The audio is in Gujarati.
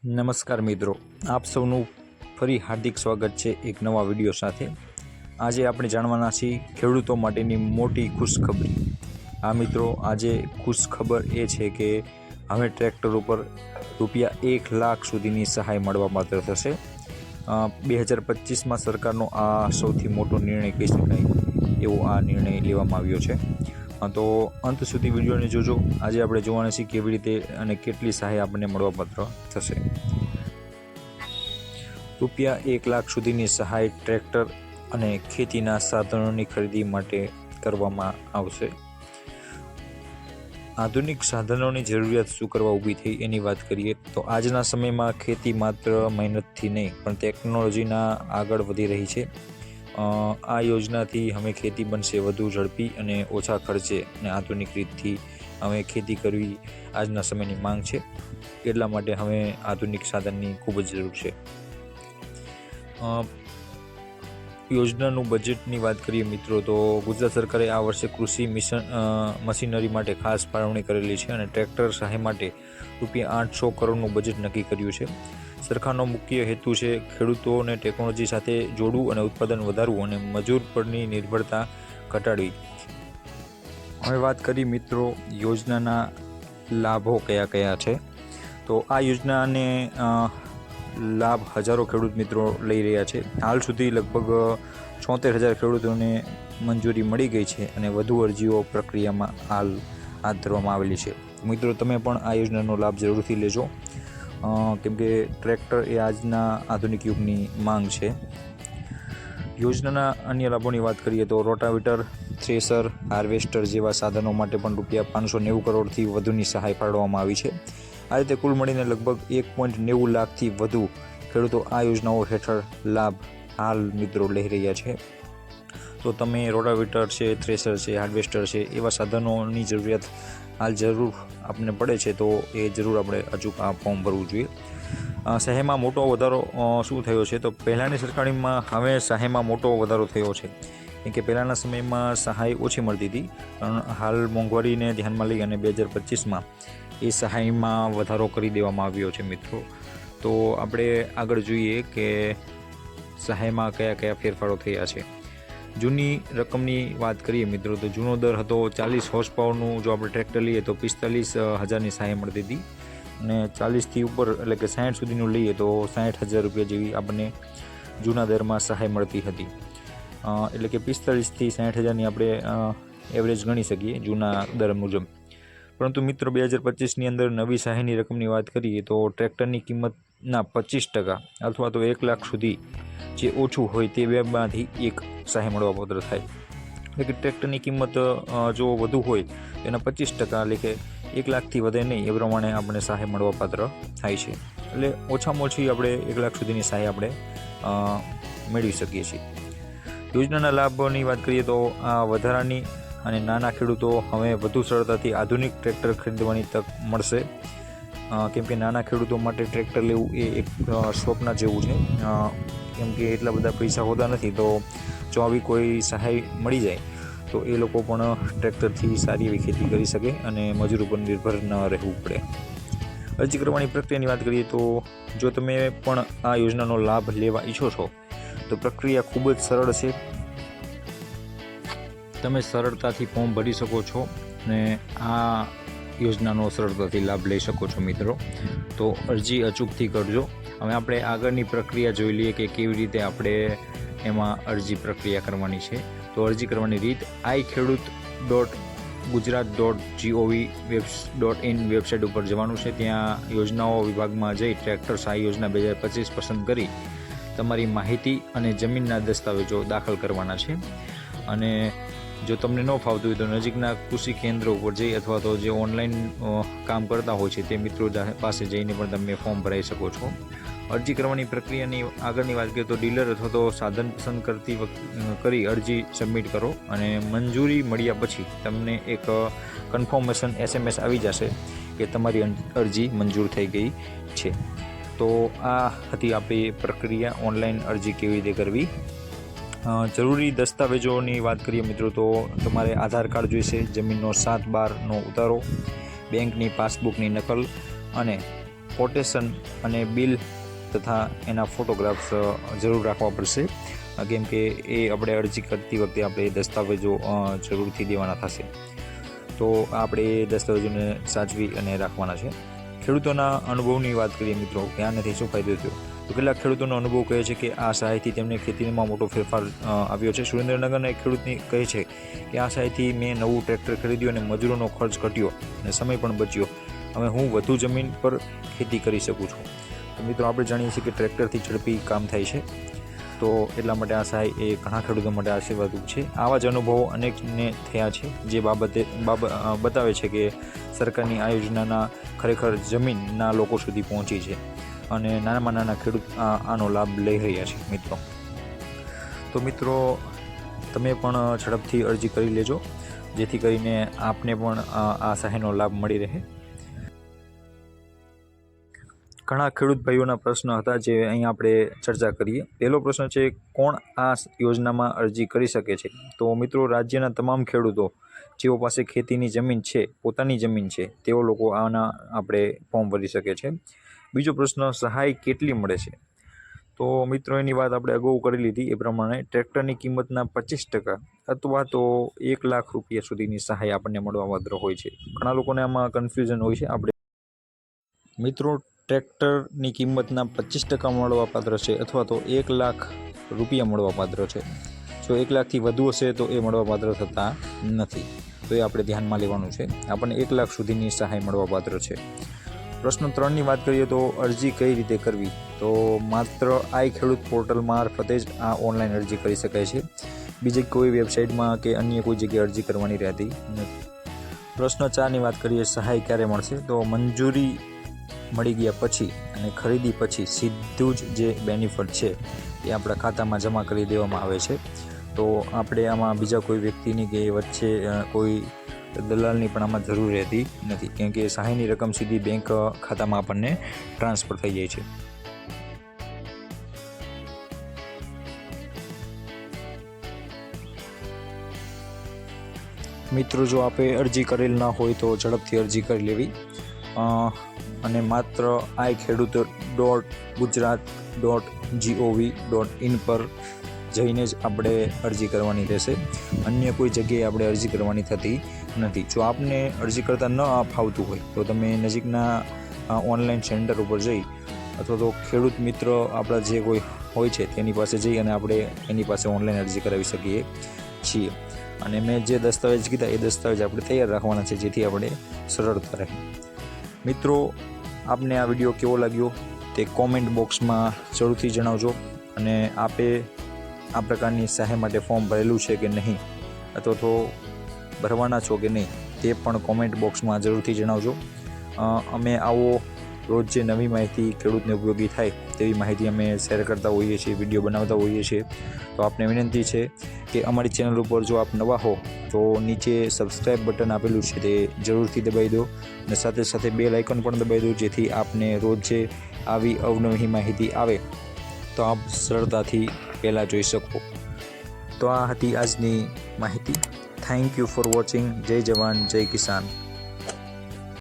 નમસ્કાર મિત્રો, આપ સૌનું ફરી હાર્દિક સ્વાગત છે એક નવા વીડિયો સાથે. આજે આપણે જાણવાના છીએ ખેડૂતો માટેની મોટી ખુશખબરી. આ મિત્રો, આજે ખુશખબર એ છે કે હવે ટ્રેક્ટર ઉપર રૂપિયા એક લાખ સુધીની સહાય મળવા માત્ર થશે. બે હજાર પચીસમાં સરકારનો આ સૌથી મોટો નિર્ણય કહી શકાય એવો આ નિર્ણય લેવામાં આવ્યો છે. તો અંત સુધી વિડીયોને જોજો. આજે આપણે જોવાના છીએ કેવી રીતે અને કેટલી સહાય આપણને મળવાપાત્ર થશે. રૂપિયા એક લાખ સુધીની સહાય ટ્રેક્ટર અને ખેતીના સાધનોની ખરીદી માટે કરવામાં આવશે. આધુનિક સાધનોની જરૂરિયાત શું કરવા ઊભી થઈ એની વાત કરીએ તો આજના સમયમાં ખેતી માત્ર મહેનતથી નહીં, પણ ટેકનોલોજીના આગળ વધી રહી છે. આ યોજનાથી અમે ખેતી બનશે, વધુ ઝડપી અને ઓછા ખર્ચે અને આધુનિક રીતથી અમે ખેતી કરવી આજના સમયની માંગ છે. એટલા માટે હવે આધુનિક સાધનની ખૂબ જ જરૂર છે. યોજનાનું બજેટની વાત કરીએ મિત્રો, તો ગુજરાત સરકારે આ વર્ષે કૃષિ મિશન મશીનરી માટે ખાસ ફાળવણી કરેલી છે અને ટ્રેક્ટર સહાય માટે રૂપિયા આઠસો કરોડનું બજેટ નક્કી કર્યું છે. સરકારનો મુખ્ય હેતુ છે ખેડૂતોને ટેકનોલોજી સાથે જોડવું અને ઉત્પાદન વધારવું અને મજૂર પરની નિર્ભરતા ઘટાડવી. હવે વાત કરી મિત્રો યોજનાના લાભો કયા કયા છે? તો આ યોજનાને લાભ હજારો ખેડૂત મિત્રો લઈ રહ્યા છે. હાલ સુધી લગભગ છોતેર હજાર ખેડૂતોને મંજૂરી મળી ગઈ છે અને વધુ અરજીઓ પ્રક્રિયામાં હાલ હાથ ધરવામાં આવેલી છે. મિત્રો, તમે પણ આ યોજનાનો લાભ જરૂરથી લેજો. અ, કેમ કે ટ્રેક્ટર એ આજના આધુનિક યુગની માંગ છે. યોજનાના અન્ય લાભોની વાત કરીએ તો રોટાવેટર થ્રેસર હાર્વેસ્ટર જેવા સાધનો માટે પણ રૂપિયા પાંચસો નેવું કરોડથી વધુની સહાય ફાળવવામાં આવી છે. આ રીતે કુલ મળીને લગભગ એક પોઈન્ટ નેવું લાખથી વધુ ખેડૂતો આ યોજનાઓ હેઠળ લાભ હાલ મિત્રો લઈ રહ્યા છે. તો તમે રોટાવેટર છે થ્રેસર છે હાર્વેસ્ટર છે એવા સાધનોની જરૂરિયાત હાલ જરૂર આપણને પડે છે તો એ જરૂર આપણે અચૂક આ ફોર્મ ભરવું જોઈએ. શહેરમાં મોટો વધારો શું થયો છે? તો પહેલાંની સરકારીમાં હવે શહેરમાં મોટો વધારો થયો છે. કેમ કે પહેલાંના સમયમાં સહાય ઓછી મળતી હતી. પણ હાલ મોંઘવારીને ધ્યાનમાં લઈ અને બે હજાર પચીસમાં એ સહાયમાં વધારો કરી દેવામાં આવ્યો છે મિત્રો. તો આપણે આગળ જોઈએ કે સહાયમાં કયા કયા ફેરફારો થયા છે. જૂની રકમની વાત કરીએ મિત્રો, તો જૂનો દર હતો ચાલીસ હોર્સ પાવરનું જો આપણે ટ્રેક્ટર લઈએ તો પિસ્તાલીસ હજારની સહાય મળતી હતી અને ચાલીસથી ઉપર એટલે કે સાઠ સુધીનું લઈએ તો સાઠ હજાર રૂપિયા જેવી આપણને જૂના દરમાં સહાય મળતી હતી. એટલે કે પિસ્તાલીસથી સાઠ હજારની આપણે એવરેજ ગણી શકીએ જૂના દર મુજબ. પરંતુ મિત્રો, બે હજાર પચીસની અંદર નવી સહાયની રકમની વાત કરીએ તો ટ્રેક્ટરની કિંમતના પચીસ ટકા અથવા તો એક લાખ સુધી જે ઓછું હોય તે બેમાંથી એક સહાય મળવાપાત્ર થાય. એટલે કે ટ્રેક્ટરની કિંમત જો વધુ હોય, તો એના પચીસ ટકા એટલે કે એક લાખથી વધે નહીં, એ પ્રમાણે આપણને સહાય મળવાપાત્ર થાય છે. એટલે ઓછામાં ઓછી આપણે એક લાખ સુધીની સહાય આપણે મેળવી શકીએ છીએ. યોજનાના લાભની વાત કરીએ તો આ વધારાની અને નાના ખેડૂતો હવે વધુ સરળતાથી આધુનિક ટ્રેક્ટર ખરીદવાની તક મળશે. કેમ કે નાના ખેડૂતો માટે ટ્રેક્ટર લેવું એ એક સ્વપ્ન જેવું છે. કેમ કે એટલા બધા પૈસા હોતા નથી તો જો આવી કોઈ સહાય મળી જાય, તો એ લોકો પણ ટ્રેક્ટરથી સારી એવી ખેતી કરી શકે અને મજૂર ઉપર નિર્ભર ન રહેવું પડે. અરજી કરવાની પ્રક્રિયાની વાત કરીએ તો જો તમે પણ આ યોજનાનો લાભ લેવા ઈચ્છો છો, તો પ્રક્રિયા ખૂબ જ સરળ છે. તમે સરળતાથી ફોર્મ ભરી શકો છો અને આ યોજનાનો સરળતાથી લાભ લઈ શકો છો મિત્રો. તો અરજી અચૂકથી કરજો. હવે આપણે આગળની પ્રક્રિયા જોઈ લઈએ કે કેવી રીતે આપણે એમાં અરજી પ્રક્રિયા કરવાની છે. તો અરજી કરવાની રીત I Khedut dot Gujarat dot GOV webs dot in website ઉપર જવાનું છે. ત્યાં યોજનાઓ વિભાગમાં જઈ ટ્રેક્ટર સહાય યોજના બે હજાર પચીસ પસંદ કરી તમારી માહિતી અને જમીનના દસ્તાવેજો દાખલ કરવાના છે. અને જો તમને ન ફાવતું હોય તો નજીકના કૃષિ કેન્દ્રો ઉપર જઈ અથવા તો જે ઓનલાઈન કામ કરતા હોય છે તે મિત્રો પાસે જઈને પણ તમે ફોર્મ ભરાઈ શકો છો. અરજી કરવાની પ્રક્રિયાની આગળની વાત કરીએ તો ડીલર અથવા તો સાધન પસંદ કરતી વખત કરી અરજી સબમિટ કરો અને મંજૂરી મળ્યા પછી તમને એક કન્ફર્મેશન એસએમએસ આવી જશે કે તમારી અરજી મંજૂર થઈ ગઈ છે. તો આ હતી આપણી પ્રક્રિયા ઓનલાઈન અરજી કેવી રીતે કરવી? જરૂરી દસ્તાવેજોની વાત કરીએ મિત્રો, તો તમારે આધાર કાર્ડ જોઈશે, જમીનનો સાત બારનો ઉતારો, બેંકની પાસબુકની નકલ અને કોટેશન અને બિલ તથા એના ફોટોગ્રાફ્સ જરૂર રાખવા પડશે. કેમ કે એ આપણે અરજી કરતી વખતે આપણે દસ્તાવેજો જરૂરથી દેવાના થશે. તો આપણે એ દસ્તાવેજોને સાચવી અને રાખવાના છે. ખેડૂતોના અનુભવની વાત કરીએ મિત્રો કે આનાથી શું ફાયદો થયો? તો કેટલાક ખેડૂતોનો અનુભવ કહે છે કે આ સહાયથી તેમને ખેતીમાં મોટો ફેરફાર આવ્યો છે. સુરેન્દ્રનગરના એક ખેડૂતની કહે છે કે આ સહાયથી મેં નવું ટ્રેક્ટર ખરીદ્યું અને મજૂરોનો ખર્ચ ઘટ્યો અને સમય પણ બચ્યો. હવે હું વધુ જમીન પર ખેતી કરી શકું છું. તો મિત્રો, આપણે જાણીએ છીએ કે ટ્રેક્ટરથી ઝડપી કામ થાય છે. તો એટલા માટે આ સહાય એ ઘણા ખેડૂતો માટે આશીર્વાદરૂપ છે. આવા જ અનુભવો અનેકને થયા છે, જે બાબતે, બાબ બતાવે છે કે સરકારની આ યોજનાના ખરેખર જમીનના લોકો સુધી પહોંચી છે. અને નાનામાં નાના ખેડૂત આનો લાભ લઈ રહ્યા છે મિત્રો. તો મિત્રો, તમે પણ ઝડપથી અરજી કરી લેજો, જેથી કરીને આપને પણ આ સહાયનો લાભ મળી રહે. ઘણા ખેડૂત ભાઈઓના પ્રશ્ન હતા જે અહીં આપણે ચર્ચા કરીએ. પહેલો પ્રશ્ન છે, કોણ આ યોજનામાં અરજી કરી શકે છે? તો મિત્રો, રાજ્યના તમામ ખેડૂતો જેઓ પાસે ખેતીની જમીન છે, પોતાની જમીન છે, તેઓ લોકો આના આપણે ફોર્મ ભરી શકે છે. બીજો પ્રશ્ન, સહાય કેટલી મળે છે? તો મિત્રો, એની વાત આપણે અગાઉ કરી લીધી એ પ્રમાણે ટ્રેક્ટરની કિંમતના પચીસ ટકા અથવા તો એક લાખ રૂપિયા સુધીની સહાય આપણને મળવા પાત્ર હોય છે. ઘણા લોકોને આમાં કન્ફ્યુઝન હોય છે. આપણે મિત્રો, ટ્રેક્ટરની કિંમતના પચીસ ટકા મળવા પાત્ર છે અથવા તો એક લાખ રૂપિયા મળવા પાત્ર છે. જો એક લાખથી વધુ હશે તો એ મળવા પાત્ર થતા નથી. તો એ આપણે ધ્યાનમાં લેવાનું છે. આપણને એક લાખ સુધીની સહાય મળવા પાત્ર છે. પ્રશ્ન ત્રણની વાત કરીએ તો અરજી કઈ રીતે કરવી? તો માત્ર આઈ ખેડૂત પોર્ટલ મારફતે જ આ ઓનલાઈન અરજી કરી શકાય છે. બીજી કોઈ વેબસાઇટમાં કે અન્ય કોઈ જગ્યાએ અરજી કરવાની રહેતી નથી. પ્રશ્ન ચારની વાત કરીએ, સહાય ક્યારે મળશે? તો મંજૂરી મળી ગયા પછી અને ખરીદી પછી સીધું જ જે બેનિફિટ છે એ આપણા ખાતામાં જમા કરી દેવામાં આવે છે. તો આપણે આમાં બીજા કોઈ વ્યક્તિની કે વચ્ચે કોઈ દલાલની પણ આમાં જરૂર રહેતી નથી, કેમ કે સહાયની રકમ સીધી બેંક ખાતામાં આપણને ટ્રાન્સફર થઈ જાય છે. મિત્રો, જો આપે અરજી કરેલ ના હોય તો ઝડપથી અરજી કરી લેવી. અને માત્ર I Khedut dot Gujarat dot GOV dot in પર જઈને જ આપણે અરજી કરવાની રહેશે. અન્ય કોઈ જગ્યાએ આપણે અરજી કરવાની થતી નથી. જો આપને અરજી કરતાં ન ફાવતું હોય, તો તમે નજીકના ઓનલાઈન સેન્ટર ઉપર જઈ અથવા તો ખેડૂત મિત્ર આપણા જે કોઈ હોય છે, તેની પાસે જઈ અને આપણે એની પાસે ઓનલાઈન અરજી કરાવી શકીએ છીએ. અને મેં જે દસ્તાવેજ કીધા, એ દસ્તાવેજ આપણે તૈયાર રાખવાના છે, જેથી આપણે સરળતા રહે. મિત્રો, આપને આ વીડિયો કેવો લાગ્યો? તે કોમેન્ટ બોક્સમાં જરૂરથી જણાવજો અને આપે આ પ્રકારની સહાય માટે ફોર્મ ભરેલું છે કે નહીં? અથવા તો ભરવાના છો કે નહીં? તે પણ કોમેન્ટ બોક્સમાં જરૂરથી જણાવજો. અમે આવો રોજ જે નવી માહિતી ખેડૂતને ઉપયોગી થાય તેવી માહિતી અમે શેર કરતા હોઈએ છીએ વીડિયો બનાવતા હોઈએ છીએ. તો આપને વિનંતી છે કે અમારી ચેનલ ઉપર જો આપ નવા હો, તો નીચે સબસ્ક્રાઇબ બટન આપેલું છે તે જરૂરથી દબાવી દો અને સાથે સાથે બે લાઇકન પણ દબાવી દો જેથી આપને રોજ જે આવી અવનવી માહિતી આવે, તો આપ સરળતાથી પહેલાં જોઈ શકો. તો આ હતી આજની માહિતી. થેન્ક યુ ફોર વોચિંગ જય જવાન, જય કિસાન.